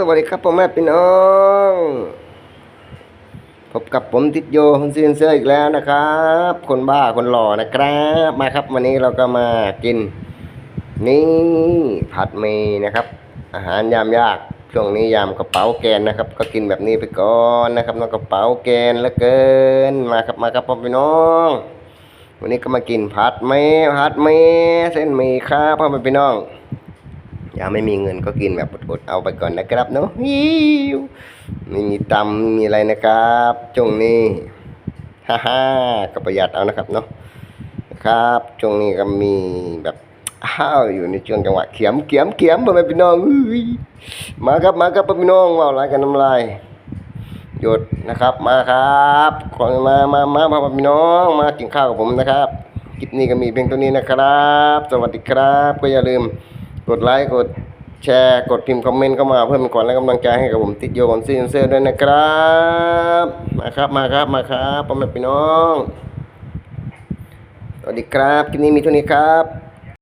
สวัสดีครับพ่อแม่พี่น้องพบกับผมทิศโยคุณซีนเสื้ออีกแล้วนะครับ คนบ้าคนหล่อนะครับ มาครับวันนี้เราก็มากิน นี่ผัดหมีนะครับ อาหารยามยากช่วงนี้ยามกระเป๋าแกนนะครับ ก็กินแบบนี้ไปก่อนนะครับน้องกระเป๋าแกนเหลือเกินมาครับมาครับพ่อพี่น้อง วันนี้ก็มากินผัดหมีผัดหมีเส้นหมี่ครับพ่อแม่พี่น้อง อย่าไม่มีเงินก็กินแบบอดๆเอาไปก่อนนะครับเนาะไม่มีตำมีอะไรนะครับช่วงนี้ฮ่าฮ่าก็ประหยัดเอานะครับเนาะครับช่วงนี้ก็มีแบบอ้าวอยู่ในช่วงจังหวะเขียมเขียมเขียมพ่อแม่พี่น้องมาครับมาครับพ่อพี่น้องว่าวไรกันน้ำลายหยุดนะครับมาครับขอมามามาพ่อพี่น้องมากินข้าวกับผมนะครับคลิปนี้ก็มีเพียงเท่านี้นะครับ สวัสดีครับ ก็อย่าลืม กดไลค์กดแชร์กดพิมพ์คอมเมนต์เข้ามาเพื่อเป็นขวัญและกำลังใจให้กับผมติดโยกอนซีนเซอร์ด้วยนะครับมาครับมาครับมาครับพ่อแม่พี่น้อง สวัสดีครับคลิปนี้มีเท่านี้ครับ